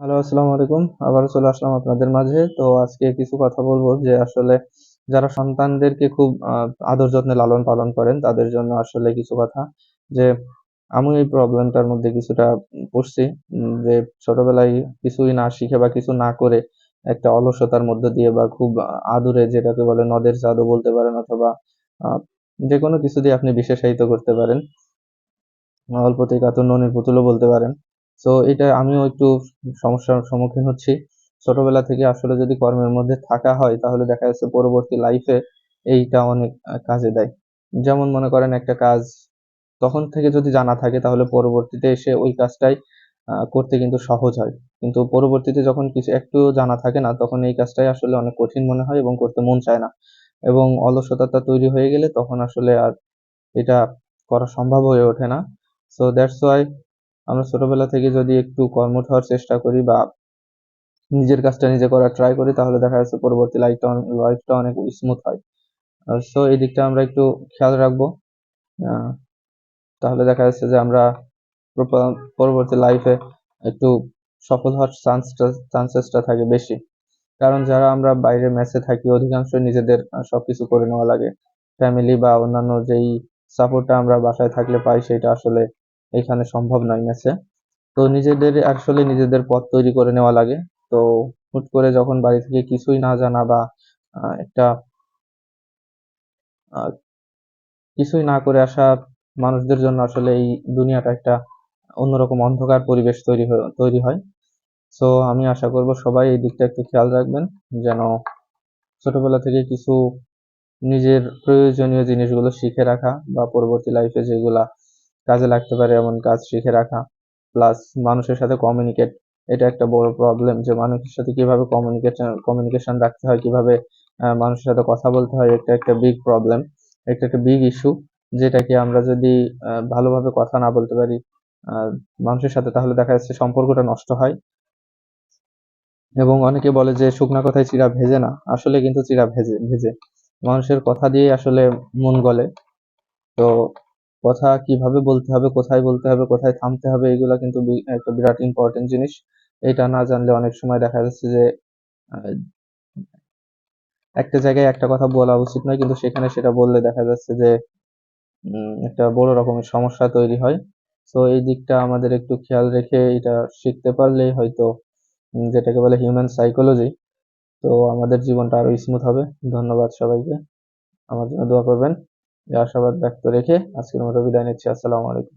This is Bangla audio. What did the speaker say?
হ্যালো, আসসালামু আলাইকুম। আবারও চলে আসলাম আপনাদের মাঝে। তো আজকে কিছু কথা বলব যে, আসলে যারা সন্তানদেরকে খুব আদর যত্নে লালন পালন করেন, তাদের জন্য আসলে কিছু কথা। যে, আমি এই প্রবলেমটার মধ্যে কিছুটা পড়ছি যে, ছোটবেলায় কিছুই না শিখে বা কিছু না করে একটা অলসতার মধ্য দিয়ে বা খুব আদুরে যেটাকে বলে নদের জাদু বলতে পারেন অথবা যে কোনো কিছু দিয়ে আপনি বিশেষায়িত করতে পারেন। অল্পতেই কাতর ননির পুতুলও বলতে পারেন। তো এটা আমিও একটু সমস্যার সম্মুখীন হচ্ছি। ছোটবেলা থেকে আসলে যদি কর্মের মধ্যে থাকা হয়, তাহলে দেখা যাচ্ছে পরবর্তী লাইফে এইটা অনেক কাজে দেয়। যেমন মনে করেন একটা কাজ তখন থেকে যদি জানা থাকে, তাহলে পরবর্তীতে এসে ওই কাজটাই করতে কিন্তু সহজ হয়। কিন্তু পরবর্তীতে যখন কিছু একটু জানা থাকে না, তখন এই কাজটাই আসলে অনেক কঠিন মনে হয় এবং করতে মন চায় না। এবং অলসতাটা তৈরি হয়ে গেলে তখন আসলে আর এটা করা সম্ভব হয়ে ওঠে না। সো দ্যাটস ওয়াই আমরা ছোটবেলা থেকে যদি একটু কর্মঠ হওয়ার চেষ্টা করি বা নিজের কাজটা নিজে করার ট্রাই করি, তাহলে দেখা যাচ্ছে পরবর্তী লাইফটা লাইফটা অনেক স্মুথ হয়। সো এই দিকটা আমরা একটু খেয়াল রাখব। তাহলে দেখা যাচ্ছে যে আমরা পরবর্তী লাইফে একটু সফল হওয়ার চান্সটা চান্সেসটা থাকে বেশি। কারণ যারা আমরা বাইরে ম্যাচে থাকি অধিকাংশ নিজেদের সবকিছু করে নেওয়া লাগে। ফ্যামিলি বা অন্যান্য যেই সাপোর্টটা আমরা বাসায় থাকলে পাই, সেটা আসলে এখানে সম্ভব নয় মেসে। তো নিজেদের আসলে নিজেদের পথ তৈরি করে নেওয়া লাগে। তো হুট করে যখন বাড়ি থেকে কিছুই না জানা বা একটা কিছুই না করে আসা মানুষদের জন্য আসলে এই দুনিয়াটা একটা অন্যরকম অন্ধকার পরিবেশ তৈরি তৈরি হয়। সো আমি আশা করব সবাই এই দিকটা একটু খেয়াল রাখবেন, যেন ছোটবেলা থেকে কিছু নিজের প্রয়োজনীয় জিনিসগুলো শিখে রাখা বা পরবর্তী লাইফে যেগুলা কাজে লাগতে পারে এমন কাজ শিখে রাখা। প্লাস মানুষের সাথে কমিউনিকেট এটা একটা বড় প্রবলেম যে মানুষের সাথে কীভাবে কমিউনিকেশন কমিউনিকেশন রাখতে হয়, কীভাবে মানুষের সাথে কথা বলতে হয়, এটা একটা বিগ প্রবলেম এটা একটা বিগ ইস্যু যেটাকে আমরা যদি ভালোভাবে কথা না বলতে পারি মানুষের সাথে তাহলে দেখা যাচ্ছে সম্পর্কটা নষ্ট হয়। এবং অনেকে বলে যে শুকনা কথায় চিরা ভেজে না, আসলে কিন্তু চিরা ভেজে ভেজে। মানুষের কথা দিয়ে আসলে মন গলে। তো কথা কীভাবে বলতে হবে, কোথায় বলতে হবে, কোথায় থামতে হবে, এগুলা কিন্তু একটা বিরাট ইম্পর্টেন্ট জিনিস। এটা না জানলে অনেক সময় দেখা যাচ্ছে যে একটা জায়গায় একটা কথা বলা উচিত নয়, কিন্তু সেখানে সেটা বললে দেখা যাচ্ছে যে একটা বড় রকমের সমস্যা তৈরি হয়। তো এই দিকটা আমাদের একটু খেয়াল রেখে এটা শিখতে পারলেই হয়তো যেটাকে বলে হিউম্যান সাইকোলজি তো আমাদের জীবনটা আরও স্মুথ হবে। ধন্যবাদ সবাইকে। আমার জন্য দোয়া করবেন। আশাবাদ ব্যক্ত রেখে আজকের মতো বিদায় নিচ্ছি। আসসালামু আলাইকুম।